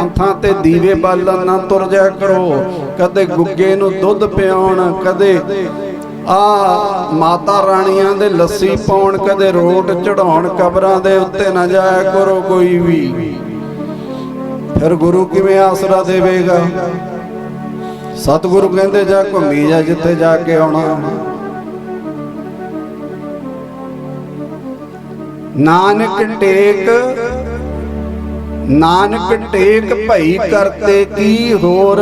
ਥਾਂ ਥਾਂ ਤੇ ਦੀਵੇ ਬਾਲਣ ਨਾ ਤੁਰ ਜਾ ਕਰੋ। ਕਦੇ ਗੁੱਗੇ ਨੂੰ ਦੁੱਧ ਪਿਆਉਣ, ਕਦੇ ਆ ਮਾਤਾ ਰਾਣੀਆਂ ਦੇ ਲੱਸੀ ਪਾਉਣ, ਕਦੇ ਰੋਟ ਚੜਾਉਣ, ਕਬਰਾਂ ਦੇ ਉੱਤੇ ਨਾ ਜਾਇਆ ਕਰੋ ਕੋਈ ਵੀ। ਫਿਰ ਗੁਰੂ ਕਿਵੇਂ ਆਸਰਾ ਦੇਵੇਗਾ? ਸਤਿਗੁਰੂ ਕਹਿੰਦੇ, ਜਾ ਘੁੰਮੀ ਜਾ, ਜਿੱਥੇ ਜਾ ਕੇ ਆਉਣਾ। ਨਾਨਕ ਟੇਕ ਨਾਨਕ ਟੇਕ ਭਈ ਕਰਤੇ ਕੀ ਹੋਰ।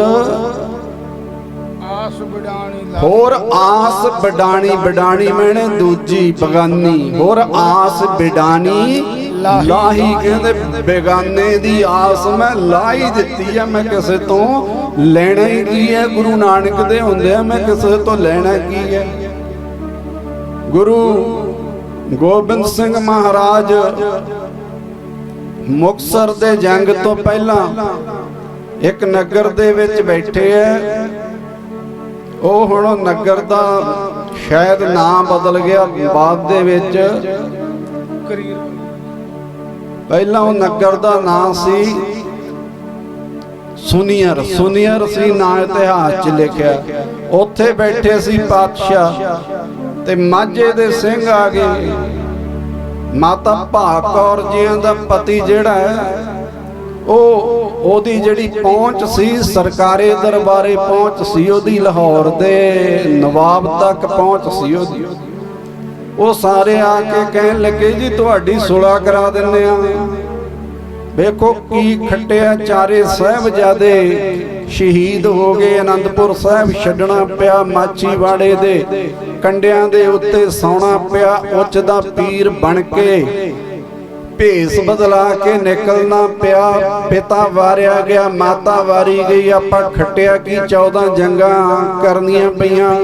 ਆਸ ਬਿਡਾਣੀ ਹੋਰ ਆਸ ਬਡਾਣੀ ਬਡਾਣੀ ਮੈਨੇ ਦੂਜੀ ਬਗਾਨੀ। ਹੋਰ ਆਸ ਬਿਡਾਨੀ ਲਾਹੀ ਕਹਿੰਦੇ ਬੇਗਾਨੇ ਦੀ ਆਸ ਮੈਂ ਲਾਈ ਦਿੱਤੀ ਆ ਮੈਂ ਕਿਸੇ ਤੋਂ ਲੈਣਾ ਹੀ ਕੀ ਹੈ? ਗੁਰੂ ਨਾਨਕ ਦੇ ਹੁੰਦੇ ਆ ਮੈਂ ਕਿਸੇ ਤੋਂ ਲੈਣਾ ਕੀ ਹੈ? ਗੁਰੂ ਗੋਬਿੰਦ ਸਿੰਘ ਮਹਾਰਾਜ ਮੁਕਸਰ ਦੇ ਜੰਗ ਤੋਂ ਪਹਿਲਾਂ ਇੱਕ ਨਗਰ ਦੇ ਵਿੱਚ ਬੈਠੇ ਐ ਉਹ ਹੁਣ ਨਗਰ ਦਾ ਸ਼ਾਇਦ ਨਾਮ ਬਦਲ ਗਿਆ, ਬਾਅਦ ਦੇ ਵਿੱਚ ਪਹਿਲਾਂ ਉਹ ਨਗਰ ਦਾ ਨਾਮ ਸੀ ਸੁਨੀਅਰ। ਸੁਨੀਅਰ ਸੀ, ਨਾਂ ਇਤਿਹਾਸ 'ਚ ਲਿਖਿਆ। ਉੱਥੇ ਬੈਠੇ ਸੀ ਪਾਤਸ਼ਾਹ ਤੇ ਮਾਝੇ ਦੇ ਸਿੰਘ ਆ ਗਏ। ਮਾਤਾ ਭਾਗ ਕੌਰ ਜੀਆਂ ਦਾ ਪਤੀ ਜਿਹੜਾ ਹੈ, ਉਹ ਉਹਦੀ ਜਿਹੜੀ ਪਹੁੰਚ ਸੀ ਸਰਕਾਰੀ ਦਰਬਾਰੇ ਪਹੁੰਚ ਸੀ ਉਹਦੀ ਲਾਹੌਰ ਦੇ ਨਵਾਬ ਤੱਕ ਪਹੁੰਚ ਸੀ ਉਹਦੀ। ਉਹ ਸਾਰੇ ਆ ਕੇ ਕਹਿਣ ਲੱਗੇ, ਜੀ, ਤੁਹਾਡੀ ਸੁਲਾ ਕਰਾ ਦਿੰਨੇ ਆ ਵੇਖੋ ਕੀ ਖੱਟਿਆ ਚਾਰੇ ਸਾਹਿਬਜ਼ਾਦੇ। ਸ਼ਹੀਦ ਹੋ ਗਏ ਅਨੰਦਪੁਰ ਸਾਹਿਬ, ਛੱਡਣਾ ਪਿਆ ਮਾਚੀਵਾੜੇ ਦੇ। ਕੰਡਿਆਂ ਦੇ ਉੱਤੇ ਸੌਣਾ ਪਿਆ ਉੱਚ ਦਾ ਪੀਰ ਬਣ ਕੇ। ਭੇਸ ਬਦਲਾ ਕੇ ਨਿਕਲਣਾ ਪਿਆ, ਪਿਤਾ ਵਾਰਿਆ ਗਿਆ, ਮਾਤਾ ਵਾਰੀ ਗਈ, ਆਪਾਂ ਖੱਟਿਆ ਕੀ 14 ਜੰਗਾਂ ਕਰਨੀਆਂ ਪਈਆਂ।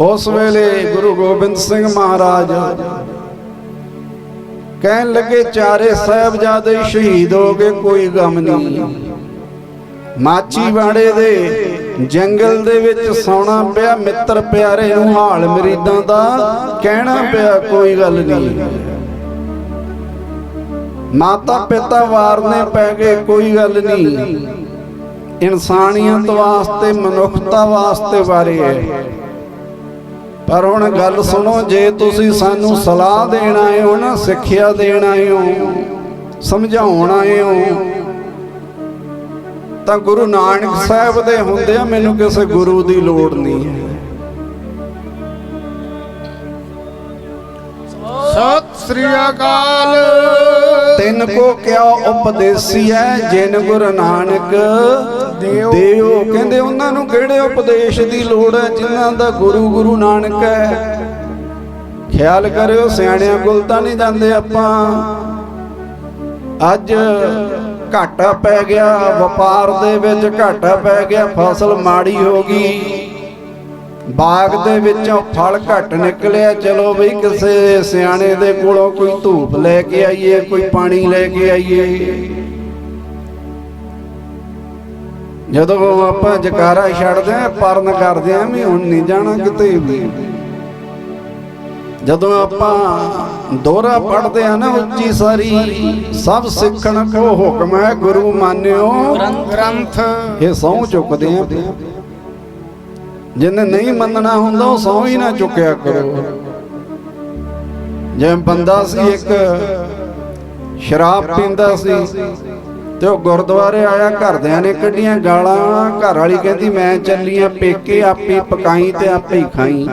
ਉਸ ਵੇਲੇ ਗੁਰੂ ਗੋਬਿੰਦ ਸਿੰਘ ਮਹਾਰਾਜ ਕਹਿਣ ਲੱਗੇ, ਚਾਰੇ ਸਾਹਿਬਜ਼ਾਦੇ ਸ਼ਹੀਦ ਹੋ ਗਏ, ਕੋਈ ਗਮ ਨਹੀਂ। ਮਾਚੀ ਮਾਚੀਵਾੜੇ ਦੇ ਜੰਗਲ ਦੇ ਵਿੱਚ ਸੌਣਾ ਪਿਆ ਮਿੱਤਰ ਪਿਆਰੇ ਨੂੰ ਹਾਲ ਮਰੀਦਾਂ ਦਾ ਕਹਿਣਾ ਪਿਆ ਕੋਈ ਗੱਲ ਨਹੀਂ। ਮਾਤਾ ਪਿਤਾ ਵਾਰਨੇ ਪੈ ਗਏ ਕੋਈ ਗੱਲ ਨਹੀਂ। ਇਨਸਾਨੀਅਤ ਵਾਸਤੇ, ਮਨੁੱਖਤਾ ਵਾਸਤੇ ਵਾਰੇ ਹੈ। ਪਰ ਹੁਣ ਗੱਲ ਸੁਣੋ, ਜੇ ਤੁਸੀਂ ਸਾਨੂੰ ਸਲਾਹ ਦੇਣ ਆਏ ਹੋ ਨਾ, ਸਿੱਖਿਆ ਦੇਣ ਆਏ ਹੋ, ਸਮਝਾਉਣ ਆਏ ਹੋ ਤਾਂ ਗੁਰੂ ਨਾਨਕ ਸਾਹਿਬ ਦੇ ਹੁੰਦੇ ਆ ਮੈਨੂੰ ਕਿਸੇ ਗੁਰੂ ਦੀ ਲੋੜ ਨਹੀਂ ਹੈ। ਸਤਿ ਸ੍ਰੀ ਅਕਾਲ। ਤਿੰਨ ਕੋ ਕਿਆ ਉਪਦੇਸੀਐ ਜਿਨ ਗੁਰੂ ਨਾਨਕ। ਦਿਓ। ਕਹਿੰਦੇ ਉਹਨਾਂ ਨੂੰ ਕਿਹੜੇ ਉਪਦੇਸ਼ ਦੀ ਲੋੜ ਹੈ ਜਿਨ੍ਹਾਂ ਦਾ ਗੁਰੂ ਗੁਰੂ ਨਾਨਕ ਹੈ। ਖਿਆਲ ਕਰਿਓ ਸਿਆਣਿਆਂ ਕੋਲ ਤਾਂ ਨਹੀਂ ਜਾਂਦੇ ਆਪਾਂ। ਅੱਜ ਘਾਟਾ ਪੈ ਗਿਆ, ਵਪਾਰ ਦੇ ਵਿੱਚ ਘਾਟਾ ਪੈ ਗਿਆ, ਫਸਲ ਮਾੜੀ ਹੋ ਗਈ। ਬਾਗ ਦੇ ਵਿੱਚੋਂ ਫਲ ਘੱਟ ਨਿਕਲਿਆ, ਚਲੋ ਬਈ ਕਿਸੇ ਸਿਆਣੇ ਦੇ ਕੋਲੋਂ ਕੋਈ ਧੂਪ ਲੈ ਕੇ ਆਈਏ, ਕੋਈ ਪਾਣੀ ਲੈ ਕੇ ਆਈਏ। ਜਦੋਂ ਆਪਾਂ ਜਕਾਰਾ ਛੱਡਦੇ ਆ ਪਰਨ ਕਰਦੇ ਆ ਵੀ ਹੁਣ ਨਹੀਂ ਜਾਣਾ ਕਿਤੇ ਵੀ। ਜਦੋਂ ਆਪਾਂ ਦੋਹਰਾ ਪੜਦੇ ਆ ਨਾ ਉੱਚੀ ਸਾਰੀ ਸਭ ਸਿੱਖਣ ਕੋ ਹੁਕਮ ਹੈ ਗੁਰੂ ਮਾਨਿਓ। ਗ੍ਰੰਥ। ਇਹ ਸਹੁੰ ਚੁੱਕਦੇ ਆ ਜਿਹਨੇ ਨਹੀਂ ਮੰਨਣਾ ਹੁੰਦਾ ਉਹ ਸਹੁੰ ਹੀ ਨਾ ਚੁੱਕਿਆ ਕਰੋ। ਜਿਵੇਂ ਬੰਦਾ ਸੀ ਇੱਕ ਸ਼ਰਾਬ ਪੀਂਦਾ ਸੀ ਤੇ ਉਹ ਗੁਰਦੁਆਰੇ ਆਇਆ ਘਰਦਿਆਂ ਨੇ ਕੱਢੀਆਂ ਗਾਲਾਂ ਘਰ ਵਾਲੀ ਕਹਿੰਦੀ ਮੈਂ ਚੱਲੀ ਆ ਪੇਕੇ ਆਪੇ ਪਕਾਈ ਤੇ ਆਪੇ ਹੀ ਖਾਈ।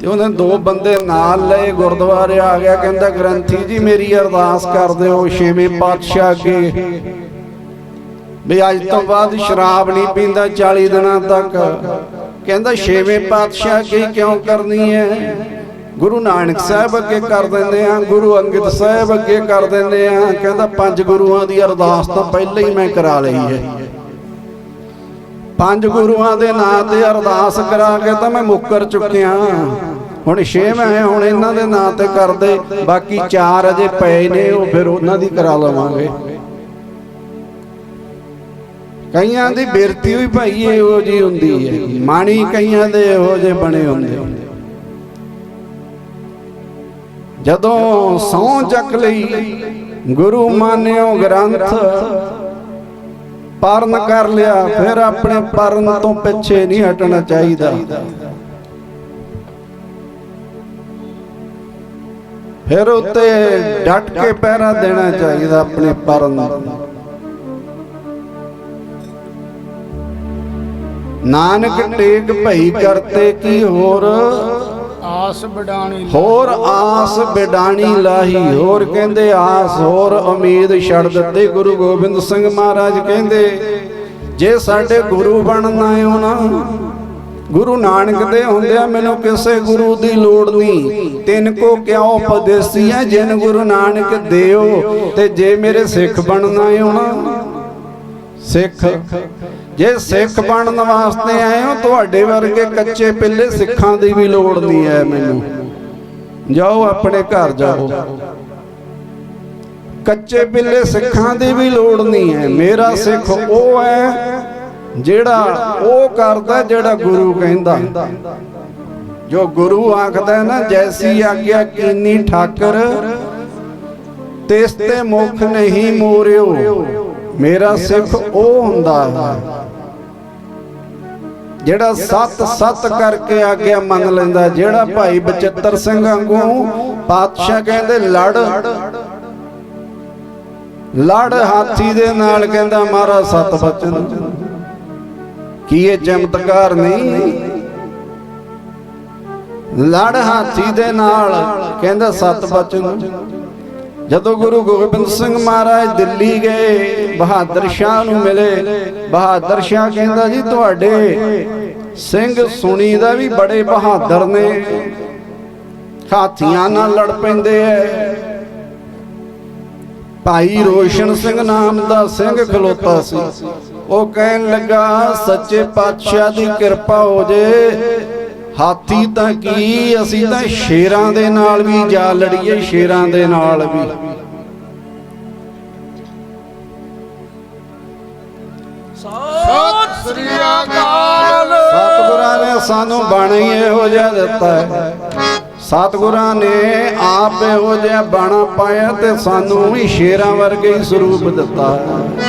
ਤੇ ਉਹਨੇ ਦੋ ਬੰਦੇ ਨਾਲ ਲਏ, ਗੁਰਦੁਆਰੇ ਆ ਗਿਆ, ਕਹਿੰਦਾ, ਗ੍ਰੰਥੀ ਜੀ, ਮੇਰੀ ਅਰਦਾਸ ਕਰ ਦਿਓ, ਛੇਵੇਂ ਪਾਤਸ਼ਾਹ ਅੱਗੇ। ਵੀ ਅੱਜ ਤੋਂ ਬਾਅਦ ਸ਼ਰਾਬ ਨਹੀਂ ਪੀਂਦਾ 40 ਦਿਨਾਂ ਤੱਕ। ਕਹਿੰਦਾ, ਛੇਵੇਂ ਪਾਤਸ਼ਾਹ ਕੀ ਕਿਉਂ ਕਰਨੀ ਹੈ ਗੁਰੂ ਨਾਨਕ ਸਾਹਿਬ ਅੱਗੇ ਕਰ ਦਿੰਦੇ ਆ, ਗੁਰੂ ਅੰਗਦ ਸਾਹਿਬ ਅੱਗੇ ਕਰ ਦਿੰਦੇ ਆ। ਕਹਿੰਦਾ, ਪੰਜ ਗੁਰੂਆਂ ਦੀ ਅਰਦਾਸ ਤਾਂ ਪਹਿਲਾਂ ਹੀ ਮੈਂ ਕਰਾ ਲਈ ਹੈ ਪੰਜ ਗੁਰੂਆਂ ਦੇ ਨਾਂ ਤੇ ਅਰਦਾਸ ਕਰਾ ਕੇ ਤਾਂ ਮੈਂ ਮੁੱਕਰ ਚੁੱਕਿਆ। ਹੁਣ ਛੇਵਾਂ ਮੈਂ ਹੁਣ ਇਹਨਾਂ ਦੇ ਨਾਂ ਤੇ ਕਰਦੇ, ਬਾਕੀ ਚਾਰ ਅਜੇ ਪਏ ਨੇ, ਉਹ ਫਿਰ ਉਹਨਾਂ ਦੀ ਕਰਾ ਲਵਾਂਗੇ। ਕਈਆਂ ਦੀ ਬਿਰਤੀ ਹੋਈ ਭਾਈ ਇਹੋ ਜੀ ਹੁੰਦੀ ਹੈ, ਮਾਣੀ ਕਈਆਂ ਦੇ ਇਹੋ ਜਿਹੇ ਬਣੇ ਹੁੰਦੇ। ਜਦੋਂ ਸੌਂ ਚੱਕ ਲਈ, ਗੁਰੂ ਮਾਨਿਓ ਗ੍ਰੰਥ ਪਰਨ ਕਰ ਲਿਆ ਫਿਰ ਆਪਣੇ ਪਰਨ ਤੋਂ ਪਿੱਛੇ ਨਹੀਂ ਹਟਣਾ ਚਾਹੀਦਾ। ਫਿਰ ਉੱਤੇ ਡਟ ਕੇ ਪਹਿਰਾ ਦੇਣਾ ਚਾਹੀਦਾ ਆਪਣੇ ਪਰਨ। ਨਾਨਕ ਟੇਕ ਭਈ ਕਰਤੇ ਕੀ ਹੋਰ? ਆਸ ਬਡਾਣੀ ਹੋਰ ਆਸ ਬਿਡਾਣੀ ਲਾਹੀ। ਹੋਰ ਕਹਿੰਦੇ ਆਸ, ਹੋਰ ਉਮੀਦ ਛੱਡ ਦਿੱਤੀ। ਗੁਰੂ ਗੋਬਿੰਦ ਸਿੰਘ ਮਹਾਰਾਜ ਕਹਿੰਦੇ, ਜੇ ਸਾਡੇ ਗੁਰੂ ਬਣਨਾ ਏ ਨਾ ਗੁਰੂ ਨਾਨਕ ਦੇ ਹੁੰਦਿਆਂ ਮੈਨੂੰ ਕਿਸੇ ਗੁਰੂ ਦੀ ਲੋੜ ਨਹੀਂ। ਤਿੰਨ ਕੋ ਕਿਉ ਉਪਦੇਸੀ ਹੈ? ਜਿਨ ਗੁਰੂ ਨਾਨਕ ਦਿਓ, ਤੇ ਜੇ ਮੇਰੇ ਸਿੱਖ ਬਣਨਾ ਏ ਨਾ ਸਿੱਖ ਜੇ ਸਿੱਖ ਬਣਨ ਵਾਸਤੇ ਆਏ ਹੋ ਤੁਹਾਡੇ ਵਰਗੇ ਕੱਚੇ ਪਿੱਲੇ ਸਿੱਖਾਂ ਦੀ ਵੀ ਲੋੜ ਨਹੀਂ ਹੈ ਮੈਨੂੰ। ਜਾਓ ਆਪਣੇ ਘਰ ਜਾਓ। ਕੱਚੇ ਪਿੱਲੇ ਸਿੱਖਾਂ ਦੀ ਵੀ ਲੋੜ ਨਹੀਂ ਹੈ। ਮੇਰਾ ਸਿੱਖ ਉਹ ਹੈ ਜਿਹੜਾ ਉਹ ਕਰਦਾ ਜਿਹੜਾ ਗੁਰੂ ਕਹਿੰਦਾ। ਜੋ ਗੁਰੂ ਆਖਦਾ ਨਾ ਜੈਸੀ ਆਗਿਆ ਕੀਨੀ ਠਾਕਰ ਤਿਸ ਤੇ ਮੁਖ ਨਹੀਂ ਮੋਰਿਓ। ਮੇਰਾ ਸਿੱਖ ਉਹ ਹੁੰਦਾ ਹੈ। ਜਿਹੜਾ ਸੱਤ ਸਤ ਕਰਕੇ ਆਗਿਆ ਮੰਨ ਲੈਂਦਾ, ਜਿਹੜਾ ਭਾਈ ਬਚਿੱਤਰ ਸਿੰਘ ਵਾਂਗੂ ਪਾਤਸ਼ਾਹ ਕਹਿੰਦੇ, ਲੜ। ਲੜ ਹਾਥੀ ਦੇ ਨਾਲ ਕਹਿੰਦਾ, ਮਹਾਰਾਜ, ਸਤ ਬਚਨ। ਕੀ ਇਹ ਚਮਤਕਾਰ ਨਹੀਂ? ਲੜ ਹਾਥੀ ਦੇ ਨਾਲ ਕਹਿੰਦਾ, ਸਤ ਬਚਨ। ਜਦੋਂ ਗੁਰੂ ਗੋਬਿੰਦ ਸਿੰਘ ਮਹਾਰਾਜ ਦਿੱਲੀ ਗਏ, ਬਹਾਦਰ ਸ਼ਾਹ ਨੂੰ ਮਿਲੇ। ਬਹਾਦਰ ਸ਼ਾਹ ਕਹਿੰਦਾ, ਜੀ, ਤੁਹਾਡੇ ਸਿੰਘ ਸੁਣੀ ਦਾ ਵੀ ਬੜੇ ਬਹਾਦਰ ਨੇ। ਹਾਥੀਆਂ ਨਾਲ ਲੜ ਪੈਂਦੇ ਐ। ਭਾਈ ਰੋਸ਼ਨ ਸਿੰਘ ਨਾਮ ਦਾ ਸਿੰਘ ਖਲੋਤਾ ਸੀ। ਉਹ ਕਹਿਣ ਲੱਗਾ, ਸੱਚੇ ਪਾਤਸ਼ਾਹ ਦੀ ਕਿਰਪਾ ਹੋ ਜੇ। ਹਾਥੀ ਤਾਂ ਕੀ? ਅਸੀਂ ਤਾਂ ਸ਼ੇਰਾਂ ਦੇ ਨਾਲ ਵੀ ਜਾ ਲੜੀਏ ਸ਼ੇਰਾਂ ਦੇ ਨਾਲ ਵੀ। ਸਤਿ ਸ੍ਰੀ ਅਕਾਲ। ਸਤਿਗੁਰਾਂ ਨੇ ਸਾਨੂੰ ਬਾਣੀ ਇਹੋ ਜਿਹਾ ਦਿੱਤਾ ਹੈ। ਸਤਿਗੁਰਾਂ ਨੇ ਆਪ ਇਹੋ ਜਿਹਾ ਬਾਣਾ ਪਾਇਆ ਤੇ ਸਾਨੂੰ ਵੀ ਸ਼ੇਰਾਂ ਵਰਗੇ ਹੀ ਸਰੂਪ ਦਿੱਤਾ ਹੈ।